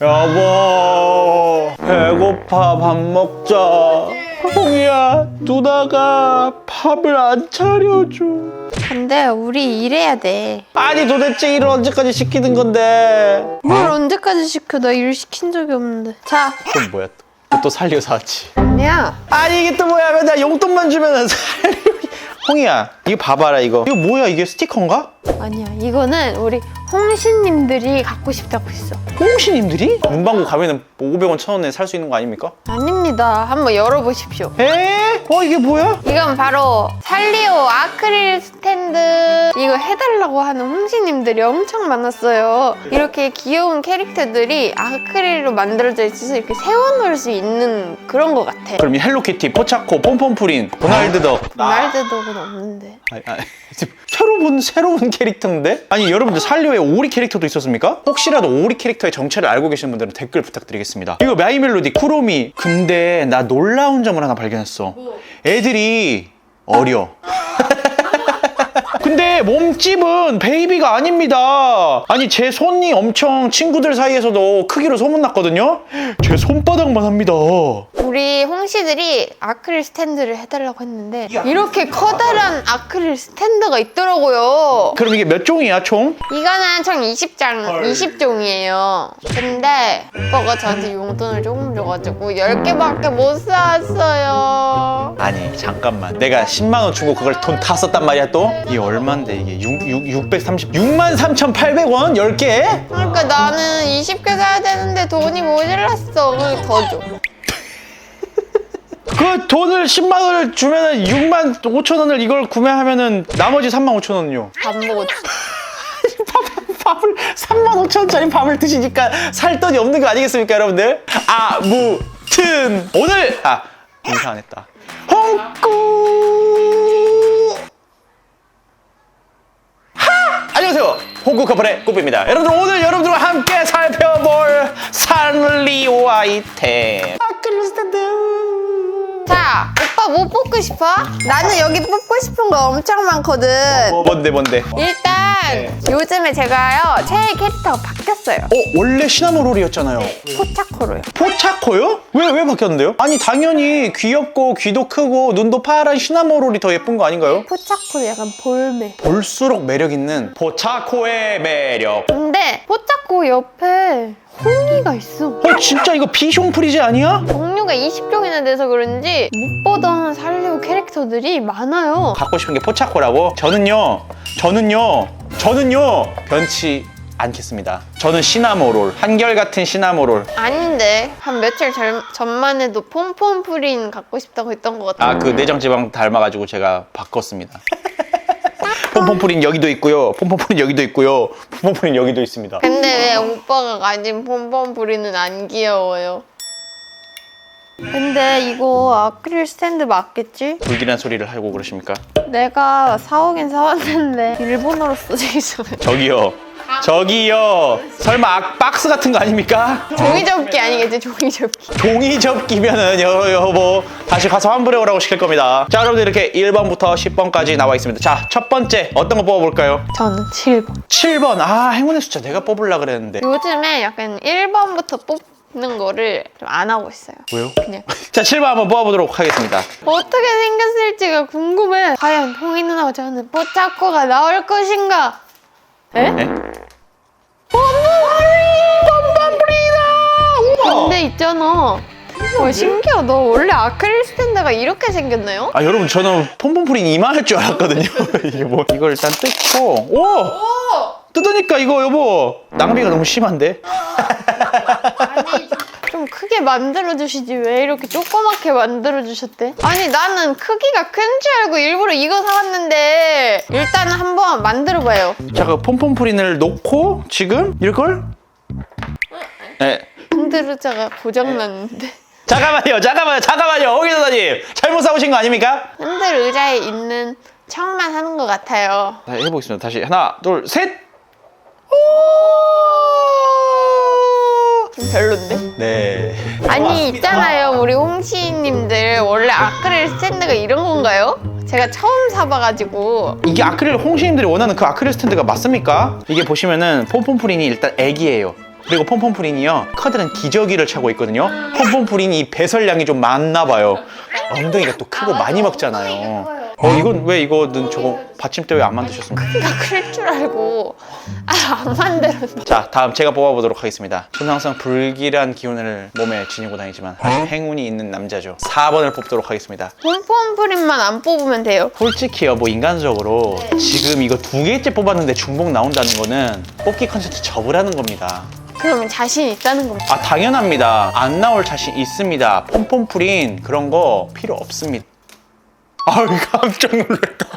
여보 배고파 밥 먹자 홍이야 누나가 밥을 안 차려줘 근데 우리 일해야 돼. 아니 도대체 일을 언제까지 시키는 건데 뭘 언제까지 시켜? 나 일 시킨 적이 없는데. 자, 그건 뭐야 또, 또 살려 사지 아니야. 아니 이게 또 뭐야 맨날 용돈만 주면은 살려 홍이야 이거 봐봐라 이거 이거 뭐야 이게 스티커인가? 아니야. 이거는 우리 홍신님들이 갖고 싶다고 했어. 홍시님들이? 문방구 가면은 500원 1000원에 살 수 있는 거 아닙니까? 아닙니다. 한번 열어보십시오. 에? 어 이게 뭐야? 이건 바로 살리오 아크릴 스탠드 이거 해달라고 하는 홍시님들이 엄청 많았어요. 이렇게 귀여운 캐릭터들이 아크릴로 만들어져 있어서 이렇게 세워놓을 수 있는 그런 것 같아. 그럼 이 헬로키티, 포차코, 폼폼프린, 도날드 덕 도날드 덕은 없는데. 아니, 아니, 지금 새로운 새로운 캐릭터인데? 아니 여러분들 살리오에 오리 캐릭터도 있었습니까? 혹시라도 오리 캐릭터의 정체를 알고 계시는 분들은 댓글 부탁드리겠습니다. 이거 마이 멜로디 쿠로미. 근데 나 놀라운 점을 하나 발견했어. 애들이 어려. 근데 몸집은 베이비가 아닙니다. 아니 제 손이 엄청 친구들 사이에서도 크기로 소문났거든요. 제 손바닥만 합니다. 우리 홍씨들이 아크릴 스탠드를 해달라고 했는데 이렇게 커다란 아크릴 스탠드가 있더라고요. 그럼 이게 몇 종이야 총? 이거는 총 20장, 20종이에요. 근데 오빠가 저한테 용돈을 조금 줘가지고 10개밖에 못 사왔어요. 아니 잠깐만 내가 10만 원 주고 그걸 돈 다 썼단 말이야 또? 이게 얼만데 이게 6, 6, 630 6만 3,800원 10개? 그러니까 나는 20개 사야 되는데 돈이 모자랐어. 그럼 더 줘. 그 돈을 10만 원을 주면은 6만 5천 원을 이걸 구매하면은 나머지 3만 5천 원은요 밥 먹어줘. 밥을 3만 5천 원짜리 밥을 드시니까 살 돈이 없는 거 아니겠습니까 여러분들? 아무튼 오늘 아 인사 안 했다 홍구 하! 안녕하세요. 홍구 커플의 꾸삐입니다. 여러분들 오늘 여러분들과 함께 살펴볼 산리오 아이템. 아크릴 스탠드. 자, 오빠 뭐 뽑고 싶어? 나는 여기 뽑고 싶은 거 엄청 많거든. 뭐 뭔데 뭔데? 일단 네. 요즘에 제가요 최애 캐릭터가 바뀌었어요. 어 원래 시나모롤이었잖아요 포차코로요. 포차코요? 왜, 왜 바뀌었는데요? 아니, 당연히 귀엽고 귀도 크고 눈도 파란 시나모롤이 더 예쁜 거 아닌가요? 포차코도 약간 볼매. 볼수록 매력 있는 포차코의 매력. 근데 포차코 옆에 홍이가 있어. 어, 진짜 이거 비숑 프리즈 아니야? 종류가 20종이나 돼서 그런지 못 보던 살리오 캐릭터들이 많아요. 갖고 싶은 게 포차코라고? 저는요, 저는요, 저는요, 변치 않겠습니다. 저는 시나모롤. 한결같은 시나모롤. 아닌데 한 며칠 전, 전만 해도 폼폼 프린 갖고 싶다고 했던 것 같아. 아, 그 내장지방 닮아가지고 제가 바꿨습니다. 폼폼프린 여기도 있고요. 폼폼프린 여기도 있고요. 폼폼프린 여기도 있습니다. 근데 왜 오빠가 가진 폼폼 프린은 안 귀여워요? 근데 이거 아크릴 스탠드 맞겠지? 불길한 소리를 하고 그러십니까? 내가 사오긴 사왔는데 일본어로 써져 있어요. 저기요. 저기요. 설마 악- 박스 같은 거 아닙니까? 종이 접기 아니겠지? 종이 접기. 종이 접기면은 여, 여보 다시 가서 환불해 오라고 시킬 겁니다. 자, 여러분들 이렇게 1번부터 10번까지 나와 있습니다. 자, 첫 번째 어떤 거 뽑아볼까요? 저는 7번. 7번. 아, 행운의 숫자 내가 뽑으려 그랬는데. 요즘에 약간 1번부터 뽑 는 거를 좀 안 하고 있어요. 왜요? 그냥 자, 7번 한번 뽑아보도록 하겠습니다. 어떻게 생겼을지가 궁금해. 과연 홍이 누나와 저는 포차코가 나올 것인가? 에? 네? 근데 있잖아. 와 신기하다. 원래 아크릴 스탠드가 이렇게 생겼나요? 아, 여러분 저는 폼폼프린 이만할 줄 알았거든요. 이게 뭐 이걸 일단 뜯고 오! 뜯으니까 이거 여보 낭비가 너무 심한데? 좀 크게 만들어 주시지 왜 이렇게 조그맣게 만들어 주셨대? 아니 나는 크기가 큰 줄 알고 일부러 이거 사왔는데 일단 한번 만들어 봐요. 자, 그 폼폼 프린을 놓고 지금 이걸 네. 흔들의자가 고장 났는데 잠깐만요, 잠깐만요, 잠깐만요, 홍 기사님 잘못 사오신 거 아닙니까? 흔들 의자에 있는 척만 하는 것 같아요. 자, 해보겠습니다. 다시 하나, 둘, 셋. 좀 별론데? 네. 아니 있잖아요 우리 홍시님들 원래 아크릴 스탠드가 이런 건가요? 제가 처음 사봐가지고 이게 아크릴 홍시님들이 원하는 그 아크릴 스탠드가 맞습니까? 이게 보시면은 폼폼프린이 일단 애기예요. 그리고 폼폼프린이요. 커다란 기저귀를 차고 있거든요. 폼폼프린이 이 배설량이 좀 많나 봐요. 엉덩이가 또 크고 많이 먹잖아요. 어 이건 왜 이거는 저거 받침대 왜 안 만드셨습니까? 키가 클 줄 알고 아, 안 만들었어. 자 다음 제가 뽑아보도록 하겠습니다. 저는 항상 불길한 기운을 몸에 지니고 다니지만 아주 행운이 있는 남자죠. 4번을 뽑도록 하겠습니다. 폼폼 프린만 안 뽑으면 돼요. 솔직히요 뭐 인간적으로 지금 이거 두 개째 뽑았는데 중복 나온다는 거는 뽑기 컨텐츠 접으라는 겁니다. 그러면 자신 있다는 겁니다. 아 당연합니다. 안 나올 자신 있습니다. 폼폼프린 그런 거 필요 없습니다 아유 깜짝 놀랐다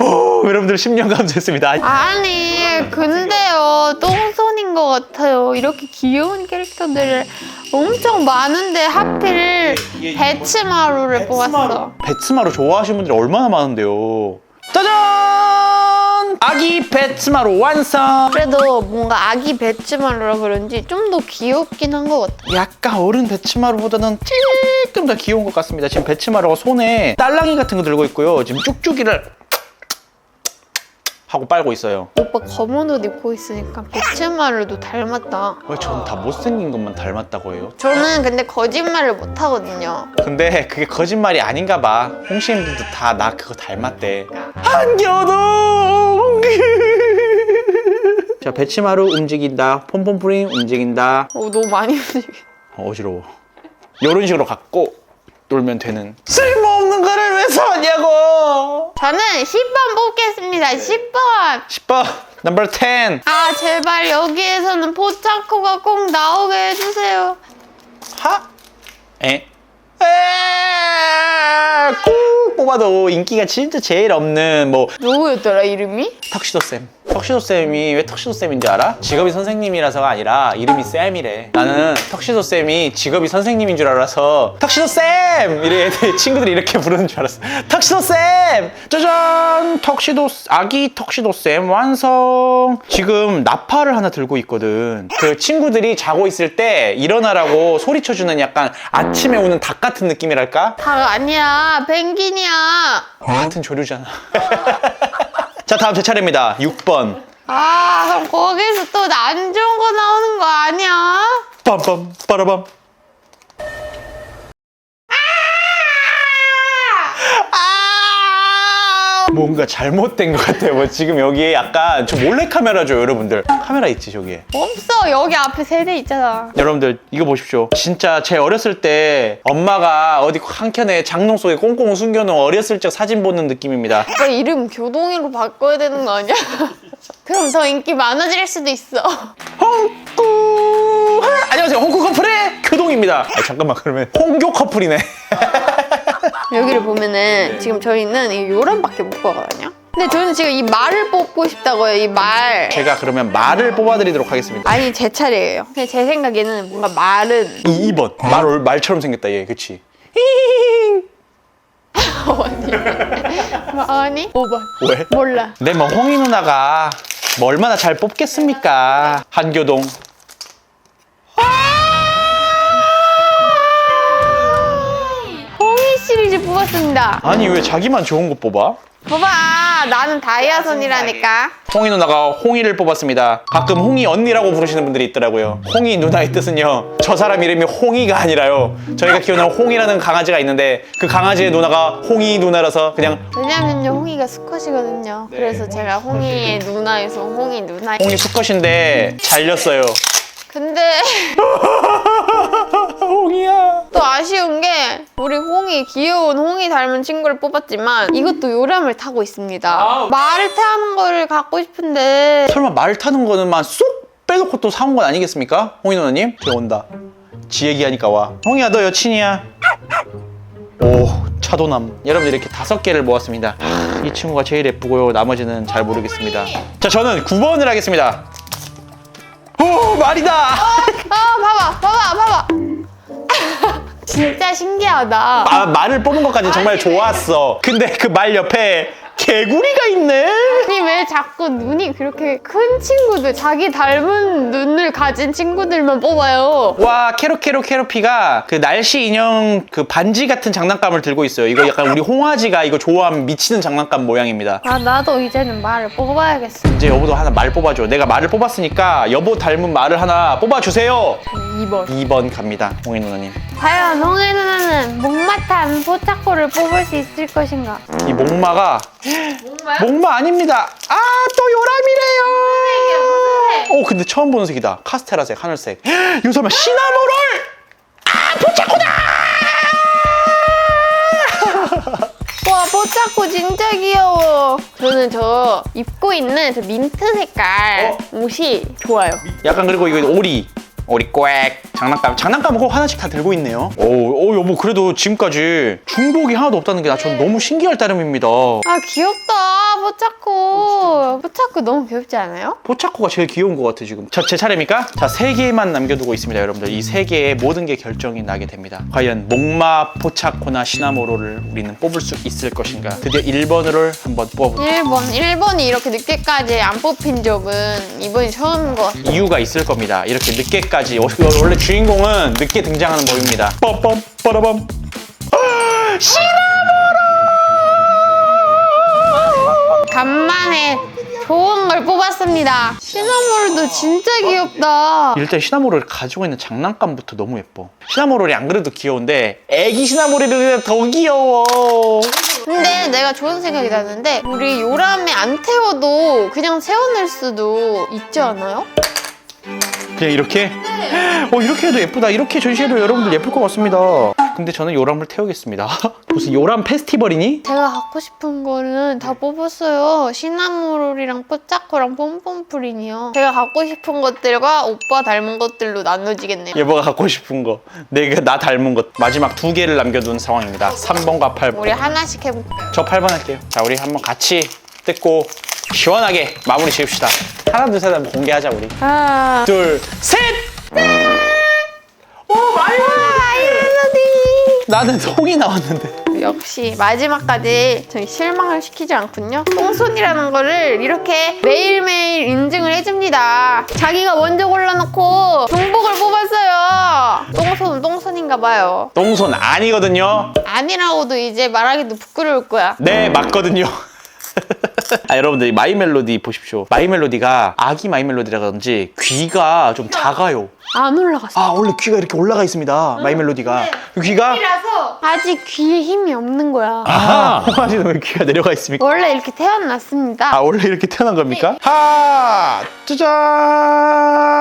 어, 여러분들 10년 감사했습니다. 아니 근데요 똥손인 것 같아요. 이렇게 귀여운 캐릭터들을 엄청 많은데 하필 배츠마루를 뽑았어. 베츠마루 좋아하시는 분들이 얼마나 많은데요. 짜잔! 아기 베츠마루 완성! 그래도 뭔가 아기 배츠마루라 그런지 좀 더 귀엽긴 한 것 같아 약간 어른 베츠마루보다는 조금 더 귀여운 것 같습니다. 지금 베츠마루가 손에 딸랑이 같은 거 들고 있고요. 지금 쭉쭉이를 하고 빨고 있어요. 오빠 검은 옷 입고 있으니까 배츠마루도 닮았다 왜 전 다 못생긴 것만 닮았다고 해요? 저는 근데 거짓말을 못 하거든요 근데 그게 거짓말이 아닌가 봐. 홍시님들도 다 나 그거 닮았대. 한겨동! 자, 베치마루 움직인다. 폼폼프린 움직인다. 오 너무 많이 움직여 어, 어지러워. 이런 식으로 갖고 놀면 되는. 쓸모없는 거를 왜 사왔냐고! 저는 10번 뽑겠습니다 10번 10번, 넘버 10. 아 제발 여기에서는 포차코가 꼭 나오게 해주세요 하? 에? 에! 꼭 뽑아도 인기가 진짜 제일 없는 뭐 누구였더라 이름이? 턱시도 쌤. 턱시도 쌤이 왜 턱시도 쌤인 줄 알아? 직업이 선생님이라서가 아니라 이름이 쌤이래. 나는 턱시도 쌤이 직업이 선생님인 줄 알아서 턱시도 쌤! 이래 애들 친구들이 이렇게 부르는 줄 알았어. 턱시도 쌤! 짜잔! 턱시도 아기 턱시도 쌤 완성. 지금 나팔을 하나 들고 있거든. 그 친구들이 자고 있을 때 일어나라고 소리쳐주는 약간 아침에 오는 닭 같은 느낌이랄까? 닭 아니야 펭귄이야 같은 조류잖아. 자 다음 제 차례입니다. 6번. 아 그럼 거기서 또 안 좋은 거 나오는 거 아니야? 빰빰 빠라밤 아! 뭔가 잘못된 것 같아요. 뭐 지금 여기에 약간 저 몰래 카메라죠, 여러분들. 카메라 있지 저기에. 없어 여기 앞에 세대 있잖아 여러분들 이거 보십시오. 진짜 제 어렸을 때 엄마가 어디 한켠에 장롱 속에 꽁꽁 숨겨놓은 어렸을 적 사진 보는 느낌입니다. 오빠 이름 교동이로 바꿔야 되는 거 아니야? 그럼 더 인기 많아질 수도 있어 홍구 안녕하세요, 홍구 커플의 교동입니다. 아 잠깐만 그러면 홍교 커플이네. 여기를 보면은 지금 저희는 이 요람밖에 못 보거든요? 근데 저는 지금 이 말을 뽑고 싶다고요 이 말. 제가 그러면 말을 뽑아드리도록 하겠습니다. 아니 제 차례예요. 근데 제 생각에는 뭔가 말은 이 2번. 말 올- 말처럼 생겼다 얘. 그치? 아니? 5번 왜? 몰라. 네뭐 홍이 누나가 뭐 얼마나 잘 뽑겠습니까? 한교동 뽑았습니다. 아니 왜 자기만 좋은 거 뽑아? 봐봐 나는 다이아손이라니까. 홍이 누나가 홍이를 뽑았습니다. 가끔 홍이 언니라고 부르시는 분들이 있더라고요. 홍이 누나의 뜻은요 저 사람 이름이 홍이가 아니라요. 저희가 키우는 홍이라는 강아지가 있는데 그 강아지의 누나가 홍이 누나라서 그냥 왜냐면요 홍이가 수컷이거든요. 그래서 제가 홍이의 누나에서 홍이 누나 홍이 수컷인데 잘렸어요. 근데 홍이야 또 아쉬운 게 우리 홍이 귀여운 홍이 닮은 친구를 뽑았지만 이것도 요람을 타고 있습니다 아우. 말을 타는 거를 갖고 싶은데 설마 말 타는 거는만 쏙 빼놓고 또 사온 건 아니겠습니까? 홍이 누나님? 저 온다. 지 얘기하니까 와. 홍이야, 너 여친이야. 오, 차도남. 여러분 이렇게 다섯 개를 모았습니다. 이 친구가 제일 예쁘고요. 나머지는 잘 모르겠습니다. 자, 저는 9번을 하겠습니다. 오, 말이다! 아 봐봐 봐봐 봐봐 진짜 신기하다 아, 말을 뽑은 것까지 정말 좋았어. 근데 그 말 옆에 개구리가 있네. 아니 왜 자꾸 눈이 그렇게 큰 친구들 자기 닮은 눈을 가진 친구들만 뽑아요 와 캐로캐로 캐로피가 그 날씨 인형 그 반지 같은 장난감을 들고 있어요. 이거 약간 우리 홍아지가 이거 좋아하면 미치는 장난감 모양입니다. 아 나도 이제는 말을 뽑아야겠어 이제 여보도 하나 말 뽑아줘. 내가 말을 뽑았으니까 여보 닮은 말을 하나 뽑아주세요. 2번 2번 갑니다, 홍희 누나님. 과연 홍해 누나는 목마탄 포차코를 뽑을 수 있을 것인가 이 목마가 목마요? 목마 아닙니다. 아 또 요람이래요. 오 근데 처음 보는 색이다. 카스테라색, 하늘색. 이거 설마 시나모롤? 아 포차코다! 와 포차코 진짜 귀여워 저는 저 입고 있는 저 민트 색깔 어? 옷이 좋아요 약간 그리고 이거 오리. 오리 꽥 장난감 장난감은 꼭 하나씩 다 들고 있네요. 오, 오 여보 그래도 지금까지 중복이 하나도 없다는 게 나 전 너무 신기할 따름입니다. 아 귀엽다 포차코. 포차코 너무 귀엽지 않아요? 포차코가 제일 귀여운 것 같아 지금. 자, 제 차례입니까? 자, 세 개만 남겨두고 있습니다 여러분들. 이 세 개의 모든 게 결정이 나게 됩니다. 과연 목마, 포차코나 시나모로를 우리는 뽑을 수 있을 것인가? 드디어 1번을 한번 뽑아볼게요. 1번 1번이 이렇게 늦게까지 안 뽑힌 적은 이번이 처음인 것 같아요. 이유가 있을 겁니다. 이렇게 늦게까지 어, 원래 주인공은 늦게 등장하는 법입니다. 빰빰 빠라밤. 아, 간만에 좋은 걸 뽑았습니다. 시나몰도 진짜 귀엽다. 일단 시나모롤 가지고 있는 장난감부터 너무 예뻐. 시나모롤이 안 그래도 귀여운데 애기 시나모롤이 더 귀여워. 근데 내가 좋은 생각이 나는데 우리 요람에 안 태워도 그냥 세워낼 수도 있지 않아요? 그냥 이렇게? 어 이렇게 해도 예쁘다. 이렇게 전시해도 여러분들 예쁠 것 같습니다 근데 저는 요람을 태우겠습니다. 무슨 요람 페스티벌이니? 제가 갖고 싶은 거는 다 뽑았어요. 시나모롤이랑 뽀짜코랑 폼폼프린이요. 제가 갖고 싶은 것들과 오빠 닮은 것들로 나눠지겠네요. 여보가 갖고 싶은 거. 내가 나 닮은 것. 마지막 두 개를 남겨둔 상황입니다. 3번과 8번. 우리 하나씩 해볼게요? 저 8번 할게요. 자 우리 한번 같이 뜯고 시원하게 마무리 지읍시다. 하나 둘 셋 한번 공개하자 우리. 하나 둘 셋! 오 마이 아이러디 나는 송이 나왔는데 역시 마지막까지 저희 실망을 시키지 않군요. 똥손이라는 거를 이렇게 매일매일 인증을 해줍니다. 자기가 먼저 골라놓고 중복을 뽑았어요. 똥손은 똥손인가 봐요. 똥손 아니거든요 아니라고도 이제 말하기도 부끄러울 거야. 네 맞거든요 아 여러분들 마이 멜로디 보십시오 마이 멜로디가 아기 마이 멜로디라든지 귀가 좀 작아요 안 올라갔어. 아 원래 귀가 이렇게 올라가 있습니다 마이 멜로디가 그 귀가 이라서 아직 귀에 힘이 없는 거야. 아하 홍아지는 왜 귀가 내려가 있습니까? 원래 이렇게 태어났습니다. 아 원래 이렇게 태어난 겁니까? 하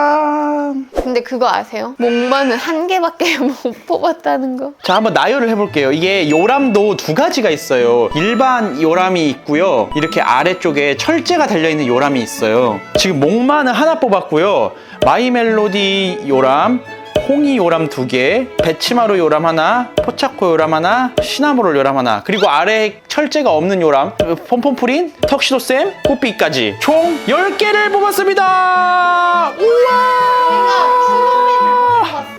짜잔 근데 그거 아세요? 목마는 한 개밖에 못 뽑았다는 거. 자 한번 나열을 해볼게요 이게 요람도 두 가지가 있어요 일반 요람이 있고요 이렇게 아래쪽에 철제가 달려있는 요람이 있어요 지금 목마는 하나 뽑았고요 마이 멜로디 요람 홍이 요람 두 개, 배치마루 요람 하나, 포차코 요람 하나, 시나모롤 요람 하나, 그리고 아래 철제가 없는 요람, 폼폼프린, 턱시도쌤, 뽀삐까지 총 10개를 뽑았습니다! 우와!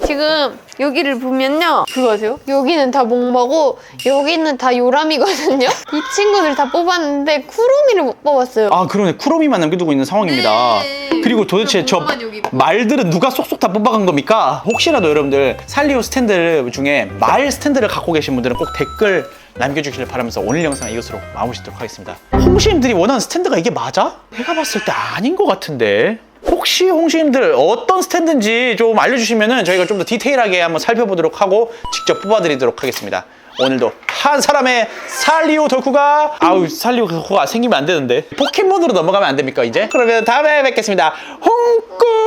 지금 여기를 보면요 그거 아세요? 여기는 다 목마고 여기는 다 요람이거든요 이 친구들 다 뽑았는데 쿠로미를 못 뽑았어요 아 그러네 쿠로미만 남겨두고 있는 상황입니다 네. 그리고 도대체 저. 말들은 누가 쏙쏙 다 뽑아간 겁니까? 혹시라도 여러분들 살리오 스탠드 중에 말 스탠드를 갖고 계신 분들은 꼭 댓글 남겨주시길 바라면서 오늘 영상 이것으로 마무리 짓도록 하겠습니다 홍시님들이 원하는 스탠드가 이게 맞아? 내가 봤을 때 아닌 것 같은데 혹시 홍시님들 어떤 스탠드인지 좀 알려주시면 저희가 좀 더 디테일하게 한번 살펴보도록 하고 직접 뽑아드리도록 하겠습니다 오늘도 한 사람의 살리오 덕후가 아우 살리오 덕후가 생기면 안 되는데 포켓몬으로 넘어가면 안 됩니까 이제? 그러면 다음에 뵙겠습니다 홍꾸